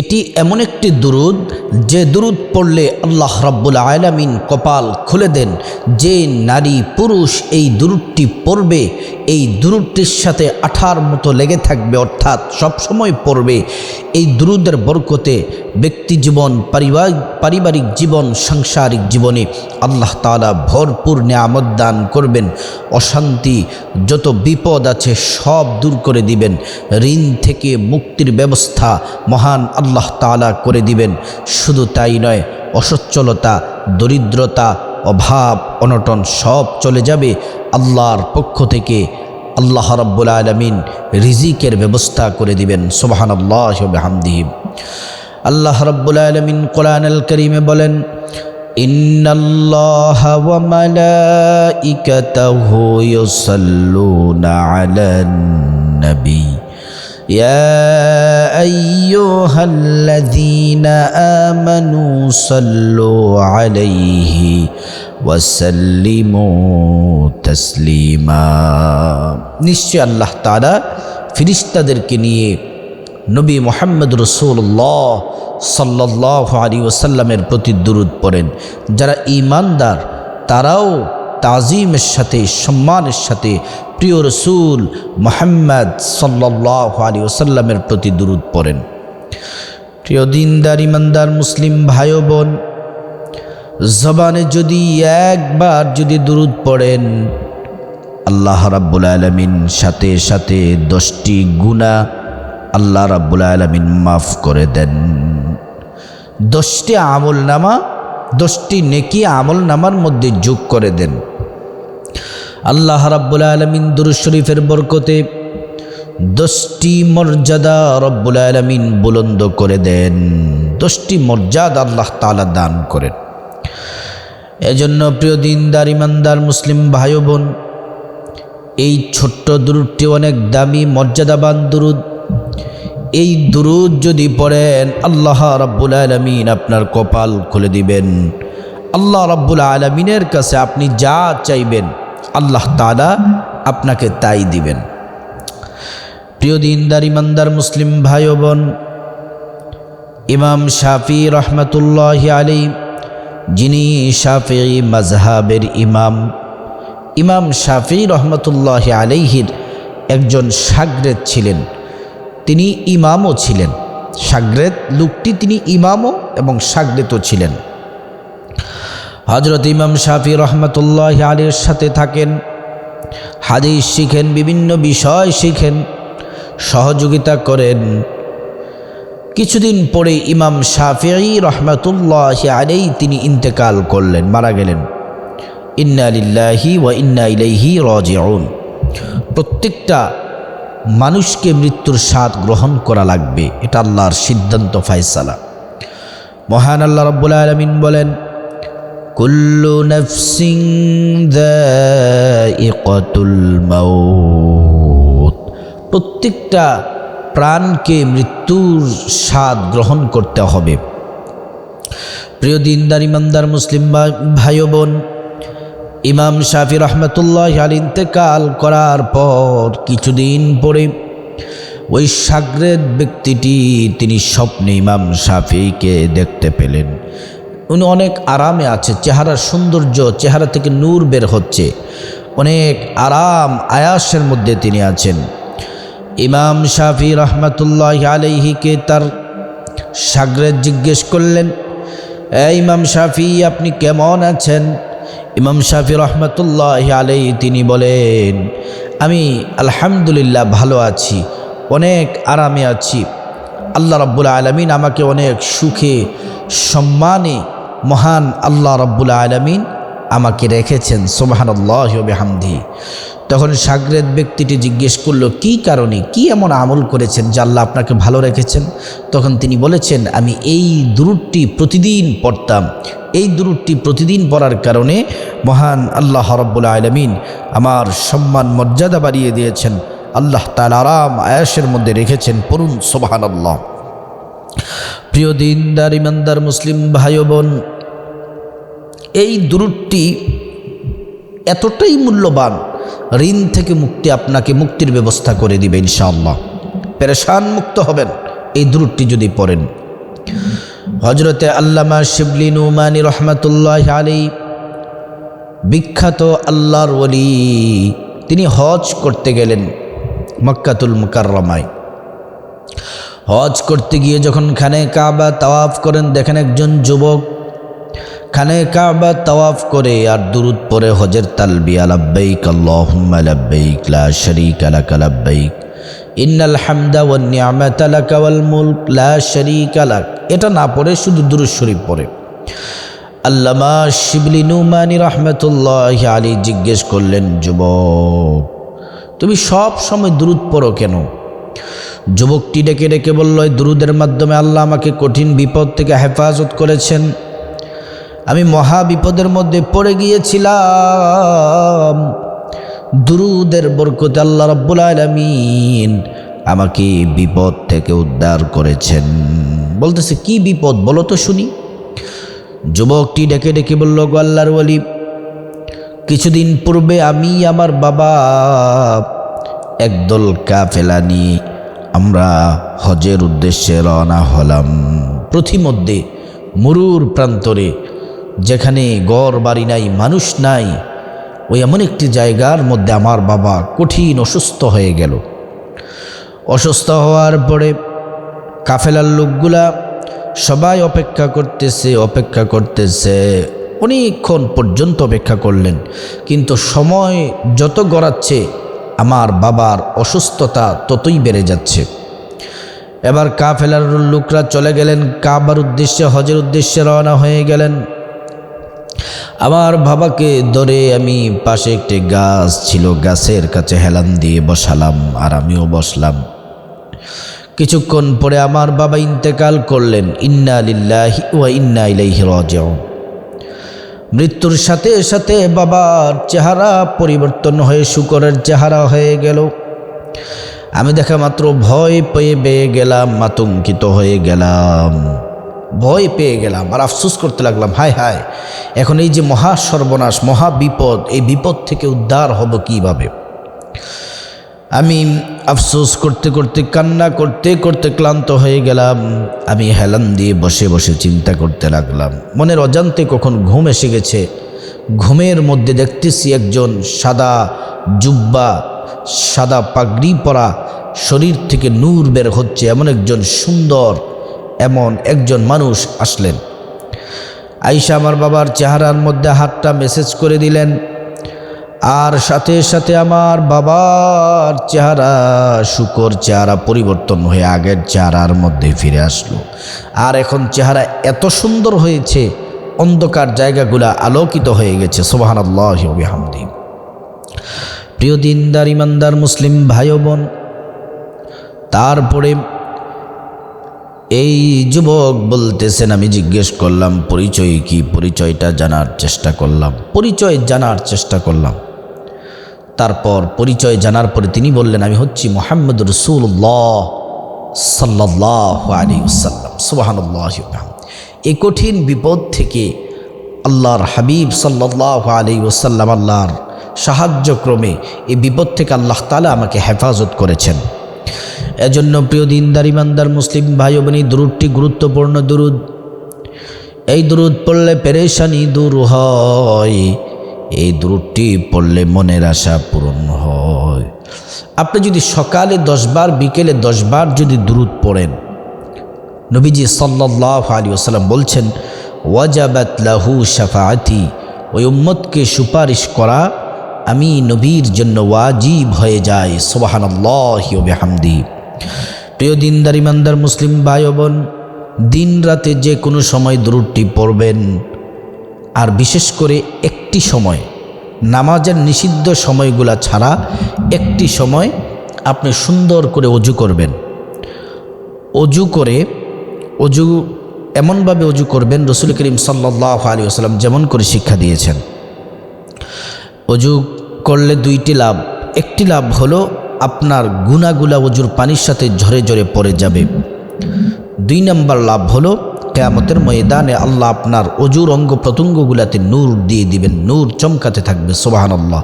এটি এমন একটি দুরুদ, যে দুরুদ পড়লে আল্লাহ রাব্বুল আয়লামিন কপাল খুলে দেন। যে নারী পুরুষ এই দুরুদটি পড়বে, এই দুরুদটির সাথে আঠার মতো লেগে থাকবে, অর্থাৎ সবসময় পড়বে। এই দুরুদের বরকতে ব্যক্তি জীবন পারিবারিক পারিবারিক জীবন, সাংসারিক জীবনে আল্লাহ তাআলা ভরপুর নিয়ামত দান করবেন। অশান্তি যত বিপদ আছে সব দূর করে দিবেন। ঋণ থেকে মুক্তির ব্যবস্থা মহান আল্লাহ তাআলা করে দিবেন শুধু তাই নয় অসচ্ছলতা দরিদ্রতা অভাব অনটন সব চলে যাবে আল্লাহর পক্ষ থেকে আল্লাহ রব্বুল আলমিন রিজিকের ব্যবস্থা করে দিবেন সোবাহান আল্লাহ হামদিহিম আল্লাহ রব্বুল আলমিন কোরআন আল করিমে বলেন إن الله وملائكته يصلون على النبي يا أيها الذين آمنوا صلوا عليه وسلموا تسليما নিশ্চয় আল্লাহ তাআলা ফিরিস্তাদেরকে নিয়ে নবী মোহাম্মদ রসুল্লাহ সাল্লাহ আলী ওসাল্লামের প্রতি দুরুদ পড়েন যারা ইমানদার তারাও তাজিমের সাথে সম্মানের সাথে প্রিয় রসুল মোহাম্মদ সাল্লাহ আলী ওসাল্লামের প্রতি দুরুদ পড়েন। প্রিয় দিনদার, ইমানদার, মুসলিম ভাই বোন জবানে যদি একবার যদি দুরুদ পড়েন, আল্লাহ রাব্বুল আলমিন সাথে সাথে দশটি গুণা আল্লাহ রাব্বুল আলমিন মাফ করে দেন। দশটি আমল নামা দশটি নেকি আমল নামার মধ্যে যোগ করে দেন। আল্লাহ রাব্বুল আলমিন দুরু শরীফের বরকতে দশটি মর্যাদা রব্বুল আলমিন বুলন্দ করে দেন। দশটি মর্যাদা আল্লাহ তালা দান করেন। এজন্য প্রিয় দিনদার ইমানদার মুসলিম ভাই বোন এই ছোট্ট দুরুদটি অনেক দামি, মর্যাদাবান দুরুদ। এই দুরুদ যদি পড়েন, আল্লাহ রাব্বুল আলমিন আপনার কপাল খুলে দিবেন। আল্লাহ রাব্বুল আলমিনের কাছে আপনি যা চাইবেন আল্লাহ তালা আপনাকে তাই দিবেন। প্রিয় দিনদার, ইমানদার মুসলিম ভাই বোন, ইমাম শাফি রহমতুল্লাহ আলী যিনি শাফি মাজহাবের ইমাম ইমাম শাফি রহমতুল্লাহ আলাইহির একজন সাগরেদ ছিলেন। তিনি ইমামও ছিলেন। সাগরেদ লোকটি তিনি ইমামও এবং সাগরেতও ছিলেন। হজরত ইমাম শাফি রহমতুল্লাহ আলীর সাথে থাকেন, হাদিস শিখেন, বিভিন্ন বিষয় শিখেন, সহযোগিতা করেন। কিছুদিন পরে ইমাম শাফিঈ রহমতুল্লাহ আলেই তিনি ইন্তেকাল করলেন, মারা গেলেন। ইন্না লিল্লাহি ওয়া ইন্না ইলাইহি রাজিউন। প্রত্যেকটা মানুষকে মৃত্যুর স্বাদ গ্রহণ করা লাগবে, এটা আল্লাহর সিদ্ধান্ত, ফায়সালা। মহান আল্লাহ রব্বুল আলমিন বলেন কুল্লু নফসিং দাইকাতুল মাউত। প্রত্যেকটা প্রাণকে মৃত্যুর স্বাদ গ্রহণ করতে হবে। প্রিয় দিনদার, ইমানদার মুসলিম ভাই বোন ইমাম শাফি রহমতুল্লাহ আল ইন্তেকাল করার পর কিছুদিন পরে ওই সাগরেদ ব্যক্তিটি তিনি স্বপ্নে ইমাম শাফিকে দেখতে পেলেন। উনি অনেক আরামে আছে, চেহারার সৌন্দর্য, চেহারা থেকে নূর বের হচ্ছে। অনেক আরাম, আয়াসের মধ্যে তিনি আছেন। ইমাম শাফি রহমতুল্লাহ আলহিকে তার সাগরেদ জিজ্ঞেস করলেন ইমাম শাফি, আপনি কেমন আছেন? ইমাম শাফি রহমতুল্লাহ আলাই তিনি বলেন, আমি আলহামদুলিল্লাহ ভালো আছি, অনেক আরামে আছি। আল্লাহ রব্বুল আলমিন আমাকে অনেক সুখে, সম্মানে মহান আল্লাহ রব্বুল আলমিন আমাকে রেখেছেন সোবাহান আল্লাহ হামদি তখন সাগরেদ ব্যক্তিটি জিজ্ঞেস করল, কি কারণে? কি এমন আমল করেছেন যে আল্লাহ আপনাকে ভালো রেখেছেন? তখন তিনি বলেছেন, আমি এই দুরুটটি প্রতিদিন পড়তাম। এই দুরুটটি প্রতিদিন পড়ার কারণে মহান আল্লাহ রব্বুল আলমিন আমার সম্মান মর্যাদা বাড়িয়ে দিয়েছেন। আল্লাহ তাল আরাম, আয়াসের মধ্যে রেখেছেন, পড়ুন সোবাহান আল্লাহ প্রিয় দিনদার, ইমানদার মুসলিম ভাই বোন, এই দুরুটটি এতটাই মূল্যবান, ঋণ থেকে মুক্তি আপনাকে মুক্তির ব্যবস্থা করে দিবে ইনশাআল্লাহ। পেরেশান মুক্ত হবেন, এই দূরটি যদি পড়েন। হজরতে আল্লামা শিবলি নুমানি রহমতুল্লাহ আলী বিখ্যাত আল্লাহর ওলি, তিনি হজ করতে গেলেন। মক্কাতুল মুকাররমায়। হজ করতে গিয়ে যখন খানে কাবা তাওয়াফ করেন, দেখেন একজন যুবক খানে কাবা তাওয়াফ করে, আর দুরুদ পরে হজের তালবিয়া লাব্বাইক আল্লাহুম্মা লাব্বাইক, লা শারীকা লাক লাব্বাইক, ইন্নাল হামদা ওয়ান নি'মাতা লাক ওয়াল মুলক, লা শারীকা লাক। এটা না পড়ে, শুধু দুরুদ শরীফ পড়ে। আল্লামা শিবলি নুমানি রহমতুল্লাহ আলী জিজ্ঞেস করলেন, যুবক তুমি সব সময় দুরুদ পড়ো কেন? যুবকটি ডেকে ডেকে বলল দুরুদের মাধ্যমে আল্লাহ আমাকে কঠিন বিপদ থেকে হেফাজত করেছেন। আমি মহা বিপদের মধ্যে পড়ে গিয়েছিলাম। দুরুদের বরকতে আল্লাহ রব্বুল আলমিন আমাকে বিপদ থেকে উদ্ধার করেছেন। বলতেছে, কি বিপদ? বলো তো শুনি। যুবকটি ডেকে ডেকে বলল, গো আল্লাহর কিছুদিন পূর্বে আমি আমার বাবা একদল কাফেলা নিয়ে আমরা হজের উদ্দেশ্যে রওনা হলাম। প্রতিমধ্যে মরুর প্রান্তরে, যেখানে গড় বাড়ি নাই, মানুষ নাই, ওই এমন একটি জায়গার মধ্যে আমার বাবা কঠিন অসুস্থ হয়ে গেল। অসুস্থ হওয়ার পরে কাফেলার লোকগুলা সবাই অপেক্ষা করতেছে অপেক্ষা করতেছে। অনেকক্ষণ পর্যন্ত অপেক্ষা করলেন, কিন্তু সময় যত গড়াচ্ছে আমার বাবার অসুস্থতা ততই বেড়ে যাচ্ছে। এবার কাফেলার লোকরা চলে গেলেন, কাবার উদ্দেশ্যে, হজের উদ্দেশ্যে রওনা হয়ে গেলেন। আমার বাবাকে ধরে আমি পাশে একটি গাছ ছিল, গাছের কাছে হেলান দিয়ে বসালাম, আর আমিও বসলাম। কিছুক্ষণ পরে আমার বাবা ইন্তেকাল করলেন, ইন্না লিল্লাহি ওয়া ইন্না ইলাইহি রাজিউন। মৃত্যুর সাথে সাথে বাবার চেহারা পরিবর্তন হয়ে শুকরের চেহারা হয়ে গেল। আমি দেখা মাত্র ভয় পেয়ে পেয়ে গেলাম, আতঙ্কিত হয়ে গেলাম। ভয় পেয়ে গেলাম আর আফসোস করতে লাগলাম, হায় হায়, এখন এই যে মহা সর্বনাশ, মহা বিপদ, এই বিপদ থেকে উদ্ধার হব কীভাবে? আমি আফসোস করতে করতে, কান্না করতে করতে ক্লান্ত হয়ে গেলাম। আমি হেলান দিয়ে বসে বসে চিন্তা করতে লাগলাম। মনের অজান্তে কখন ঘুম এসে গেছে। ঘুমের মধ্যে দেখতেছি একজন সাদা জুব্বা, সাদা পাগড়ি পরা, শরীর থেকে নূর বের হচ্ছে এমন একজন সুন্দর, এমন একজন মানুষ আসলেন। আইসা আমার বাবার চেহারার মধ্যে হাতটা মেসেজ করে দিলেন আর সাথে সাথে আমার বাবার চেহারা, শুকর চেহারা পরিবর্তন হয়ে আগের চেহারার মধ্যে ফিরে আসলো। আর এখন চেহারা এত সুন্দর হয়েছে, অন্ধকার জায়গাগুলা আলোকিত হয়ে গেছে সোবাহান আল্লাহামদি প্রিয় দিনদার, ইমানদার মুসলিম ভাই বোন তারপরে এই যুবক বলতেছেন, আমি জিজ্ঞেস করলাম, পরিচয় কি? পরিচয়টা জানার চেষ্টা করলাম, পরিচয় জানার চেষ্টা করলাম। তারপর পরিচয় জানার পরে তিনি বললেন, আমি হচ্ছি মোহাম্মদ রসুল্লাহ সাল্লাহ আলী সাল্লাম সুবাহান্লাহ এই কঠিন বিপদ থেকে আল্লাহর হাবিব সাল্লাহ আলী ওসাল্লাম আল্লাহর সাহায্যক্রমে এই বিপদ থেকে আল্লাহ তালা আমাকে হেফাজত করেছেন। এজন্য প্রিয় দিনদার, ইমানদার, মুসলিম ভাই বোনী দুরুদটি গুরুত্বপূর্ণ দুরুদ। এই দুরুদ পড়লে পেরেশানি দূর হয়। এই দুরুদটি পড়লে মনের আশা পূরণ হয়। আপনি যদি সকালে দশবার, বিকেলে দশবার যদি দুরুদ পড়েন, নবীজি সাল্লাহ আলী আসাল্লাম বলছেন, ওয়াজাবাত লাহু শাফাআতি ওই উম্মতকে সুপারিশ করা আমি নবীর জন্য ওয়াজিব হয়ে যায়। সোবাহান হামদি প্রিয় দিনদার, ইমানদার মুসলিম ভাই বোন দিন রাতে যে কোনো সময় দূরটি পড়বেন, আর বিশেষ করে একটি সময়। নামাজের নিষিদ্ধ সময়গুলা ছাড়া একটি সময় আপনি সুন্দর করে অজু করবেন। অজু করে, অজু, এমনভাবে অজু করবেন রসুল করিম সাল্লাহ আলী আসালাম যেমন করে শিক্ষা দিয়েছেন। অজু করলে দুইটি লাভ। একটি লাভ হলো আপনার গুনাগুলা অজুর পানির সাথে ঝরে ঝরে পড়ে যাবে। দুই নম্বর লাভ হলো কেয়ামতের ময়দানে আল্লাহ আপনার অজুর অঙ্গ প্রত্যঙ্গগুলাতে নূর দিয়ে দিবেন, নূর চমকাতে থাকবে সোবাহান আল্লাহ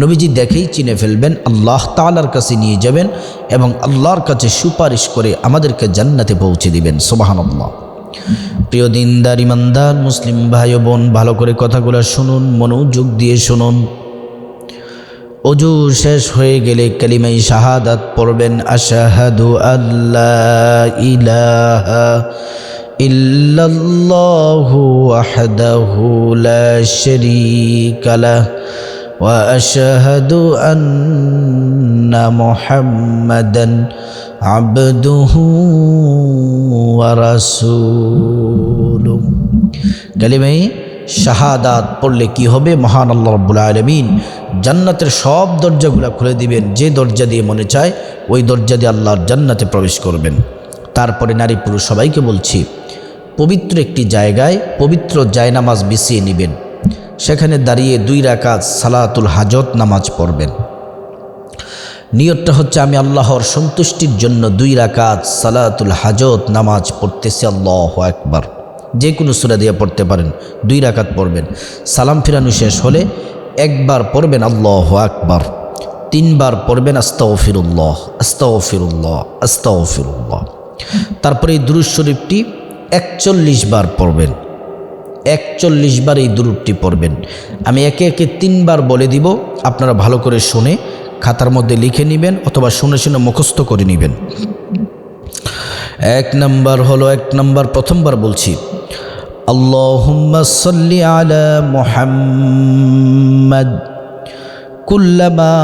নবীজি দেখেই চিনে ফেলবেন, আল্লাহ তালার কাছে নিয়ে যাবেন এবং আল্লাহর কাছে সুপারিশ করে আমাদেরকে জান্নাতে পৌঁছে দিবেন সোবাহান আল্লাহ প্রিয় দিনদার, ইমানদার, মুসলিম ভাই বোন, ভালো করে কথাগুলো শুনুন, মনোযোগ দিয়ে শুনুন। অজু শেষ হয়ে গেলে কালিমাই শাহাদাত পড়বেন, আশাহাদু আল্লাহ ইলাহা ওয়াহদাহু লা শারীকা লাহ ওয়া আশহাদু আন্না মুহাম্মাদান আবদুহু ওয়া রাসূলুহু। কালিমাই শাহাদাত পড়লে কি হবে? মহান আল্লাহ রব্বুল আলমিন জান্নাতের সব দরজাগুলো খুলে দিবেন। যে দরজা দিয়ে মনে চায়, ওই দরজা দিয়ে আল্লাহর জান্নাতে প্রবেশ করবেন। তারপরে নারী পুরুষ সবাইকে বলছি পবিত্র একটি জায়গায় পবিত্র জায়নামাজ বিছিয়ে নেবেন। সেখানে দাঁড়িয়ে দুই রাকাত সালাতুল হাজত নামাজ পড়বেন। নিয়তটা হচ্ছে আমি আল্লাহর সন্তুষ্টির জন্য দুই রাকাত সালাতুল হাজত নামাজ পড়তেছি, আল্লাহ একবার যে কোনো সুরা দিয়ে পড়তে পারেন, দুই রাকাত পড়বেন। সালাম ফিরানো শেষ হলে একবার পড়বেন, আল্লাহ আকবার। তিনবার পড়বেন আস্তাও ফিরুল্লাহ আস্তাও ফিরুল্লাহ আস্তাও ফিরুল্লাহ তারপরে এই দুরুজ শরীফটি একচল্লিশ বার পড়বেন একচল্লিশ বার এই দুরুদটি পড়বেন আমি একে একে তিনবার বলে দিব আপনারা ভালো করে শুনে খাতার মধ্যে লিখে নেবেন অথবা শুনে শুনে মুখস্থ করে নেবেন এক নাম্বার হলো এক নাম্বার প্রথমবার বলছি اللهم صل على محمد كلما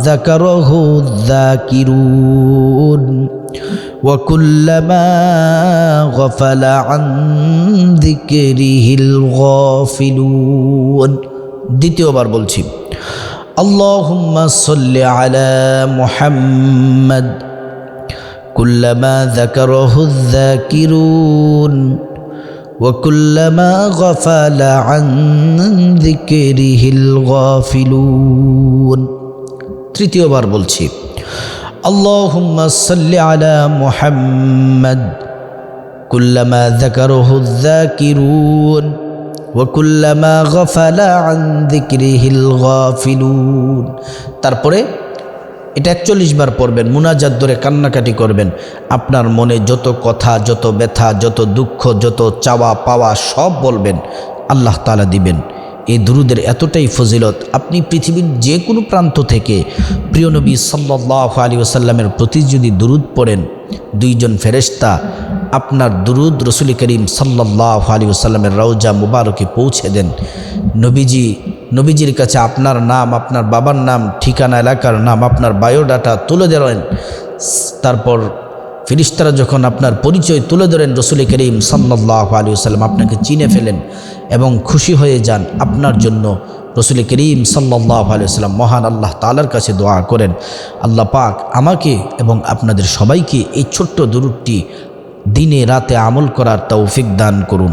ذكره الذاكرون وكلما غفل عن ذكره الغافلون দ্বিতীয়বার বলছি اللهم صل على محمد كلما ذكره الذاكرون وكلما غفل عن ذكره الغافلون তৃতীয়বার বলছি اللهم صل على محمد كلما ذكره الذاكرون وكلما غفل عن ذكره الغافلون তারপরে এটা একচল্লিশ বার পড়বেন মুনাজাত ধরে কান্নাকাটি করবেন আপনার মনে যত কথা যত ব্যথা যত দুঃখ যত চাওয়া পাওয়া সব বলবেন আল্লাহ তালা দিবেন এই দুরুদের এতটাই ফজিলত। আপনি পৃথিবীর যে কোনো প্রান্ত থেকে প্রিয় নবী সাল্লাহ আলী ওসাল্লামের প্রতি যদি দুরুদ পড়েন, দুইজন ফেরেস্তা আপনার দুরুদ রসুল করিম সাল্লাহ আলী ওসাল্লামের রওজা মুবারকে পৌঁছে দেন। নবীজি, নবীজির কাছে আপনার নাম, আপনার বাবার নাম, ঠিকানা, এলাকার নাম, আপনার বায়োডাটা তুলে ধরেন। তারপর ফিরিস্তারা যখন আপনার পরিচয় তুলে ধরেন রসুল করিম সাল্লাহ আলী সাল্লাম আপনাকে চিনে ফেলেন এবং খুশি হয়ে যান, আপনার জন্য রসুল করিম সাল্লাহ আলী সাল্লাম মহান আল্লাহ তালার কাছে দোয়া করেন। আল্লাহ পাক আমাকে এবং আপনাদের সবাইকে এই ছোট্ট দুরুটটি দিনে রাতে আমল করার তৌফিক দান করুন।